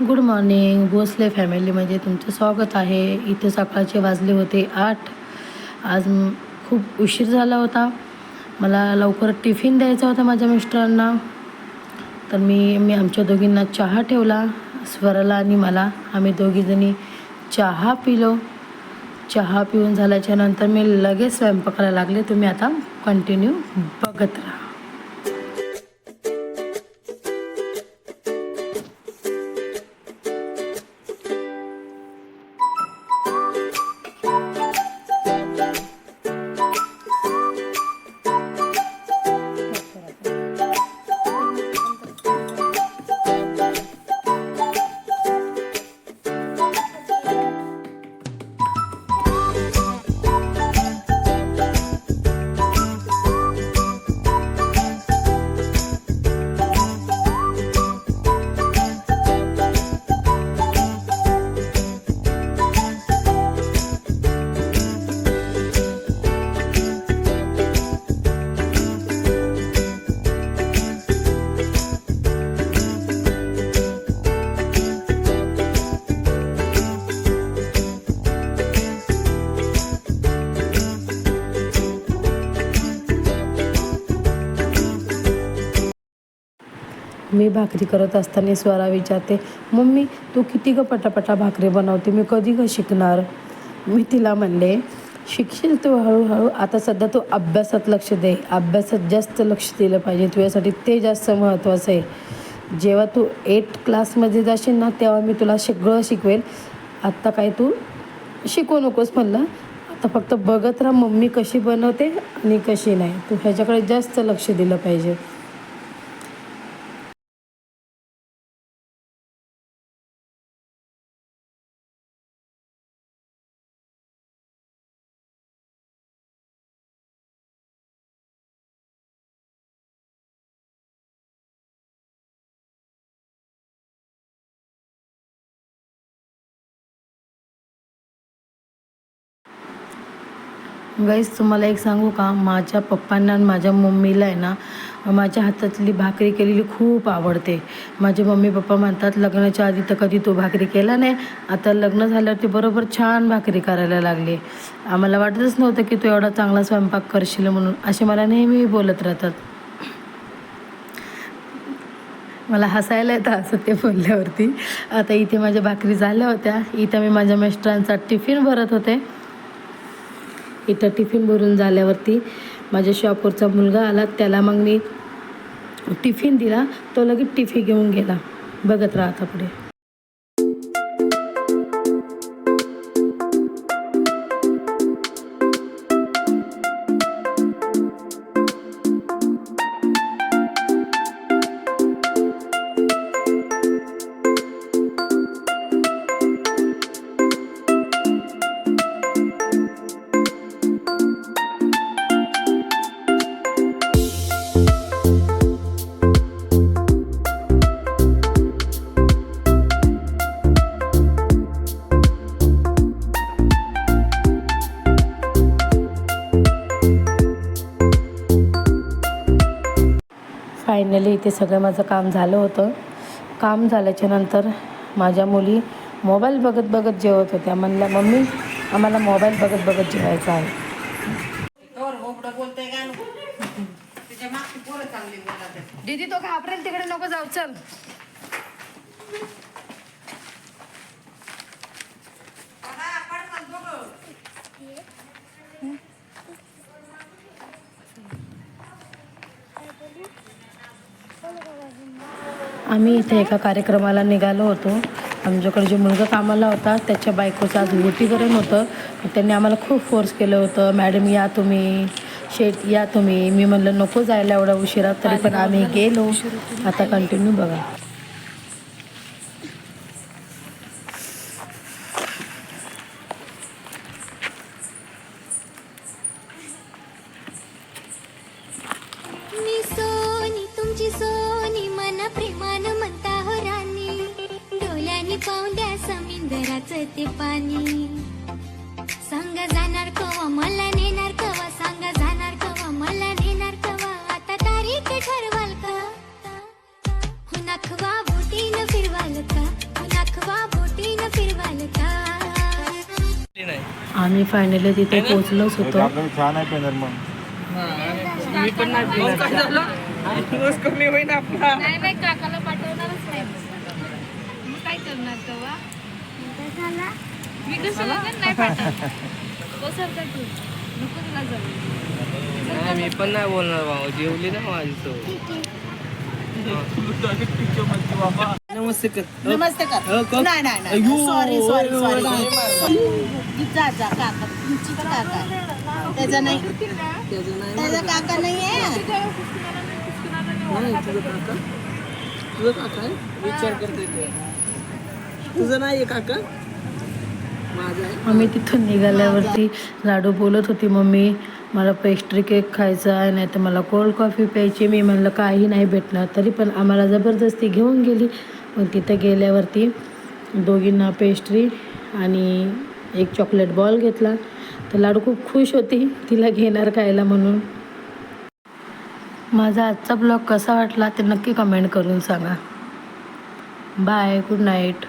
Good morning Bhosale फॅमिलीमध्ये तुमचं स्वागत आहे. इथे सकाळचे वाजले होते आठ. आज खूप उशीर झाला होता. मला लवकर टिफिन द्यायचा होता माझ्या मिस्टरांना. तर मी मी आमच्या दोघींना चहा ठेवला स्वराला आणि मला. आम्ही दोघीजणी चहा पिलो. चहा पिऊन झाल्याच्यानंतर मी लगेच स्वयंपाकाला लागले. तुम्ही आता कंटिन्यू बघत राहा. मी भाकरी करत असताना स्वरा विचारते मम्मी तू किती ग पटापटा भाकरी बनवते? मी कधी ग शिकणार? मी तिला म्हणले शिकशील तू हळूहळू. आता सध्या तू अभ्यासात लक्ष दे. अभ्यासात जास्त लक्ष दिलं पाहिजे. तुझ्यासाठी ते जास्त महत्त्वाचं आहे. जेव्हा तू एट क्लासमध्ये जाशील ना तेव्हा मी तुला सगळं शिकवेल आत्ता काय तू शिकू नकोस म्हणलं. आता फक्त बघत राहा मम्मी कशी बनवते आणि कशी नाही. तू ह्याच्याकडे जास्त लक्ष दिलं पाहिजे. गाईस तुम्हाला एक सांगू का? माझ्या पप्पांना आणि माझ्या मम्मीला आहे ना माझ्या हातातली भाकरी केलेली खूप आवडते. माझे मम्मी पप्पा म्हणतात लग्नाच्या आधी तर कधी तू भाकरी केला नाही. आता लग्न झाल्यावरती बरोबर छान भाकरी करायला लागली. आम्हाला वाटतच नव्हतं की तू एवढा चांगला स्वयंपाक करशील म्हणून असे मला नेहमी बोलत राहतात. मला हसायला येतं असं ते बोलल्यावरती. आता इथे माझ्या भाकरी झाल्या होत्या. इथं मी माझ्या मिस्टरांचा टिफिन भरत होते. इथं टिफिन भरून झाल्यावरती माझ्या शॉपवरचा मुलगा आला. त्याला मग मी टिफिन दिला. तो लगेच टिफिन घेऊन गेला. बघत राहता पुढे. फायनली इथे सगळं माझं काम झालं होतं. काम झाल्याच्यानंतर माझ्या मुली मोबाईल बघत बघत जेवत होत्या. म्हणल्या मम्मी आम्हाला मोबाईल बघत बघत जेवायचं आहे. दीदी तो घाबरेल तिकडे नको जाऊ चल. आम्ही इथे एका कार्यक्रमाला निघालो होतो. आमच्याकडे जो मुलगा कामाला होता त्याच्या बायकोचं आज मोठीकरण होतं. त्यांनी आम्हाला खूप फोर्स केलं होतं. मॅडम या तुम्ही. शेट या तुम्ही. मी म्हणलं नको जायला एवढा उशिरा. तरी पण आम्ही गेलो. आता कंटिन्यू बघा. द्या समिंदराचं ते पाणी. सांग जाणार कवा मला नेणार कवा? सांग जाणार कवा मला नेणार कवा? आता तारीख ठरवाल का? हुनाखवा बोटीनं फिरवाल का? हुनाखवा बोटीनं फिरवाल का? आम्ही फायनली तिथे पोहोचलोच होतो. छान आहे पेनर मग. मी पण नाही कमी होईना आपला. करणार तेव्हा? मी कसं लगेच नाही पाठवणार बसल का तू नको तुला जाऊ. मी पण नाही बोलणार भाऊ जेवली ना माझी तो. नमस्ते कर. नमस्ते कर. नाही नाही सॉरी सॉरी सॉरी जा जा काका तुमची काका. त्याचा नाही. त्याचा काका नाही आहे तुझं काका? तुझं काका आहे? विचार करते तू. तुझं नाही काका. माझा आम्ही तिथून निघाल्यावरती लाडू बोलत होती मम्मी मला पेस्ट्री केक खायचा आहे नाही तर मला कोल्ड कॉफी प्यायची मी म्हणलं काही नाही भेटणार तरी पण आम्हाला जबरदस्ती घेऊन गेली. पण तिथं गेल्यावरती दोघींना पेस्ट्री आणि एक चॉकलेट बॉल घेतला. तर लाडू खूप खुश होती तिला घेणार खायला म्हणून. माझा आजचा ब्लॉग कसा वाटला ते नक्की कमेंट करून सांगा. Bye good night